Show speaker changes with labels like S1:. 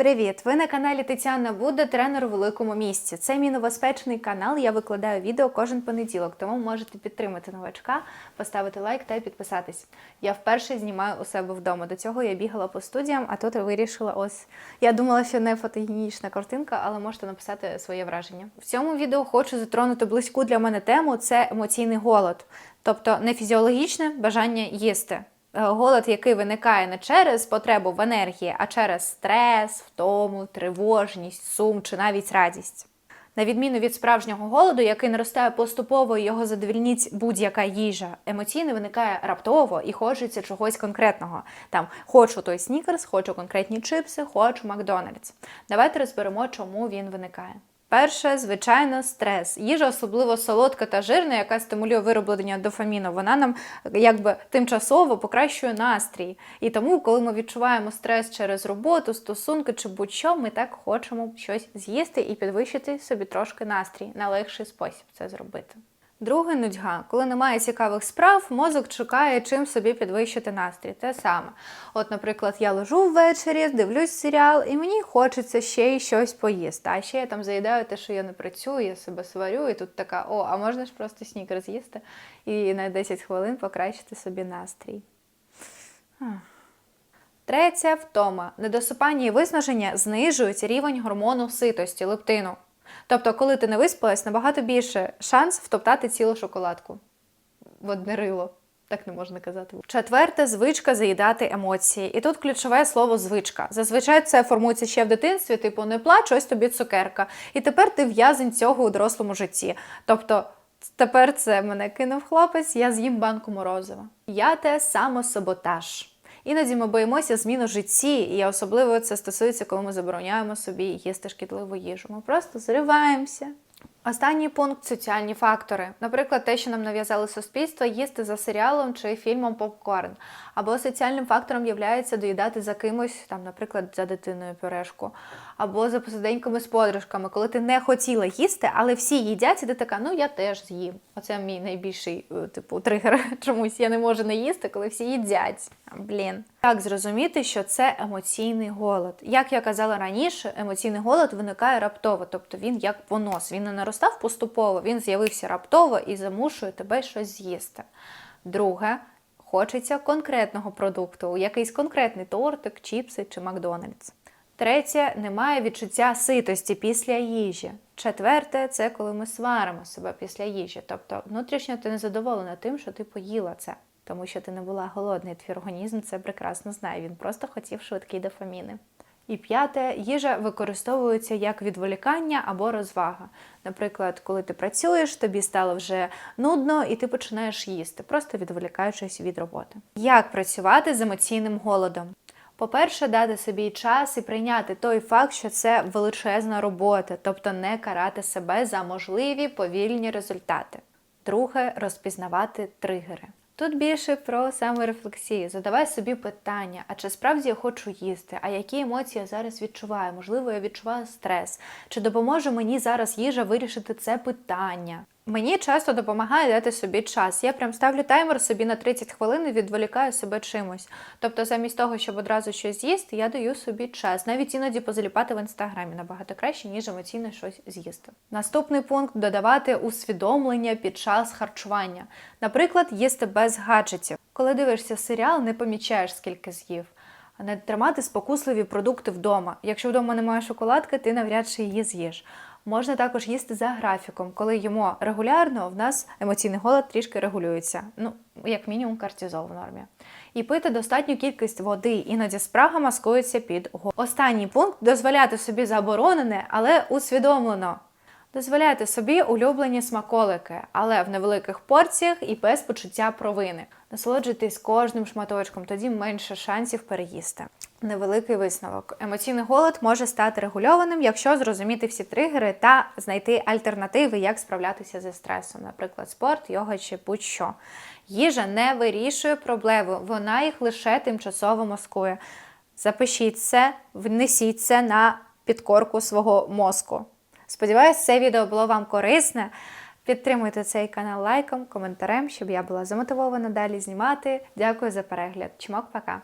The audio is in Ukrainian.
S1: Привіт! Ви на каналі Тетяна Буда, тренер у великому місті. Це мій новоспечений канал. Я викладаю відео кожен понеділок, тому можете підтримати новачка, поставити лайк та підписатись. Я вперше знімаю у себе вдома. До цього я бігала по студіям, а тут вирішила ось. Я думала, що не фотогенічна картинка, але можете написати своє враження. В цьому відео хочу затронути близьку для мене тему це емоційний голод, тобто не фізіологічне бажання їсти. Е, Голод, який виникає не через потребу в енергії, а через стрес, втому, тривожність, сум чи навіть радість. На відміну від справжнього голоду, який наростає поступово його задовільнить будь-яка їжа, емоційний виникає раптово і хочеться чогось конкретного. Там хочу той снікерс, хочу конкретні чипси, хочу Макдональдс. Давайте розберемо, чому він виникає. Перше, звичайно, стрес. Їжа, особливо солодка та жирна, яка стимулює вироблення дофаміну, вона нам якби тимчасово покращує настрій. І тому, коли ми відчуваємо стрес через роботу, стосунки чи будь-що, ми так хочемо щось з'їсти і підвищити собі трошки настрій. Найлегший спосіб це зробити. Друге нудьга. Коли немає цікавих справ, мозок чекає, чим собі підвищити настрій. Те саме. От, наприклад, я лежу ввечері, дивлюсь серіал, і мені хочеться ще й щось поїсти. А ще я там заїдаю те, що я не працюю, я себе сварю, і тут така: о, а можна ж просто снікер з'їсти і на 10 хвилин покращити собі настрій. Третя втома. Недосипання і виснаження знижують рівень гормону ситості, лептину. Тобто, коли ти не виспалась, набагато більше шанс втоптати цілу шоколадку в одне рило. Так не можна казати. Четверте звичка заїдати емоції. І тут ключове слово звичка. Зазвичай це формується ще в дитинстві, типу не плач, ось тобі цукерка. І тепер ти в'язень цього у дорослому житті. Тобто тепер це мене кинув хлопець, я з'їм банку морозива. П'яте самосаботаж. Іноді ми боїмося змін у житті, і особливо це стосується, коли ми забороняємо собі їсти шкідливу їжу. Ми просто зриваємося. Останній пункт соціальні фактори. Наприклад, те, що нам нав'язали суспільство, їсти за серіалом чи фільмом попкорн. Або соціальним фактором є доїдати за кимось, там, наприклад, за дитиною пюрешку, або за посиденьками з подружками, коли ти не хотіла їсти, але всі їдять, і ти така, ну я теж з'їм. Оце мій найбільший е, типу тригер. Чомусь я не можу не їсти, коли всі їдять. Блін. Як зрозуміти, що це емоційний голод? Як я казала раніше, емоційний голод виникає раптово, тобто він як понос. Він не наростав поступово, він з'явився раптово і замушує тебе щось з'їсти. Друге, хочеться конкретного продукту, якийсь конкретний тортик, чіпси чи Макдональдс. Третє, немає відчуття ситості після їжі. Четверте, це коли ми сваримо себе після їжі. Тобто внутрішньо ти не задоволена тим, що ти поїла це, тому що ти не була голодний. Твій організм це прекрасно знає. Він просто хотів швидкі дофаміни. І п'яте, їжа використовується як відволікання або розвага. Наприклад, коли ти працюєш, тобі стало вже нудно, і ти починаєш їсти, просто відволікаючись від роботи. Як працювати з емоційним голодом? По-перше, дати собі час і прийняти той факт, що це величезна робота, тобто не карати себе за можливі повільні результати. Друге розпізнавати тригери. Тут більше про саморефлексію. Задавай собі питання: а чи справді я хочу їсти? А які емоції я зараз відчуваю? Можливо, я відчуваю стрес. Чи допоможе мені зараз їжа вирішити це питання? Мені часто допомагає дати собі час. Я прям ставлю таймер собі на 30 хвилин і відволікаю себе чимось. Тобто, замість того, щоб одразу щось з'їсти, я даю собі час. Навіть іноді позаліпати в інстаграмі набагато краще, ніж емоційно щось з'їсти. Наступний пункт додавати усвідомлення під час харчування. Наприклад, їсти без гаджетів. Коли дивишся серіал, не помічаєш, скільки з'їв. Не тримати спокусливі продукти вдома. Якщо вдома немає шоколадки, ти навряд чи її з'їш. Можна також їсти за графіком. Коли їмо регулярно, в нас емоційний голод трішки регулюється. Ну, як мінімум, кортизол в нормі. І пити достатню кількість води, іноді спрага маскується під голод. Останній пункт дозволяти собі заборонене, але усвідомлено. Дозволяйте собі улюблені смаколики, але в невеликих порціях і без почуття провини. Насолоджуйтесь кожним шматочком, тоді менше шансів переїсти. Невеликий висновок. Емоційний голод може стати регульованим, якщо зрозуміти всі тригери та знайти альтернативи, як справлятися зі стресом, наприклад, спорт, йога чи будь-що. Їжа не вирішує проблеми, вона їх лише тимчасово маскує. Запишіть це, внесіть це на підкорку свого мозку. Сподіваюсь, це відео було вам корисне. Підтримуйте цей канал лайком, коментарем, щоб я була замотивована далі знімати. Дякую за перегляд. Чмок, пока!